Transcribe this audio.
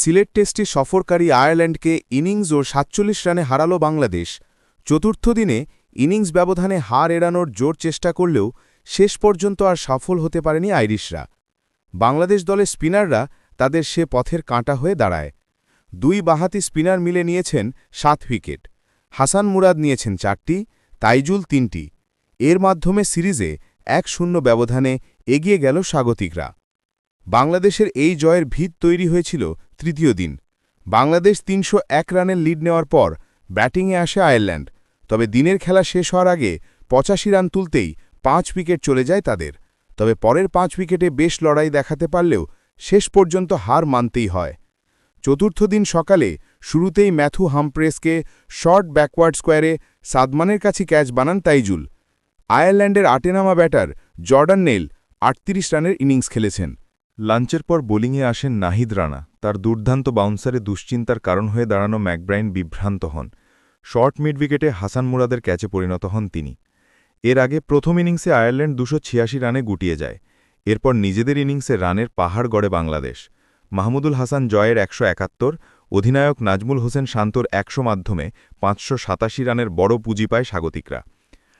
সিলেট টেস্টে সফরকারী আয়ারল্যান্ডকে ইনিংস ও সাতচল্লিশ রানে হারাল বাংলাদেশ। চতুর্থ দিনে ইনিংস ব্যবধানে হার এড়ানোর জোর চেষ্টা করলেও শেষ পর্যন্ত আর সফল হতে পারেনি আইরিশরা। বাংলাদেশ দলের স্পিনাররা তাদের সে পথের কাঁটা হয়ে দাঁড়ায়। দুই বাহাতি স্পিনার মিলে নিয়েছেন সাত উইকেট। হাসান মুরাদ নিয়েছেন চারটি, তাইজুল তিনটি। এর মাধ্যমে সিরিজে এক শূন্য ব্যবধানে এগিয়ে গেল স্বাগতিকরা। বাংলাদেশের এই জয়ের ভিত তৈরি হয়েছিল তৃতীয় দিন। বাংলাদেশ তিনশো এক রানের লিড নেওয়ার পর ব্যাটিংয়ে আসে আয়ারল্যান্ড। তবে দিনের খেলা শেষ হওয়ার আগে পঁচাশি রান তুলতেই পাঁচ উইকেট চলে যায় তাদের। তবে পরের পাঁচ উইকেটে বেশ লড়াই দেখাতে পারলেও শেষ পর্যন্ত হার মানতেই হয়। চতুর্থ দিন সকালে শুরুতেই ম্যাথু হামপ্রেসকে শর্ট ব্যাকওয়ার্ড স্কোয়ারে সাদমানের কাছে ক্যাচ বানান তাইজুল। আয়ারল্যান্ডের আটেনামা ব্যাটার জর্ডান নেল আটত্রিশ রানের ইনিংস খেলেছেন। লাঞ্চের পর বোলিংয়ে আসেন নাহিদ রানা। তার দুর্দান্ত বাউন্সারে দুশ্চিন্তার কারণ হয়ে দাঁড়ানো ম্যাকব্রাইন বিভ্রান্ত হন। শর্ট মিড উইকেটে হাসান মুরাদের ক্যাচে পরিণত হন তিনি। এর আগে প্রথম ইনিংসে আয়ারল্যান্ড দুশো রানে গুটিয়ে যায়। এরপর নিজেদের ইনিংসে রানের পাহাড় গড়ে বাংলাদেশ। মাহমুদুল হাসান জয়ের একশো একাত্তর, অধিনায়ক নাজমুল হোসেন শান্তর একশো মাধ্যমে পাঁচশো সাতাশি রানের বড় পুঁজি পায় স্বাগতিকরা।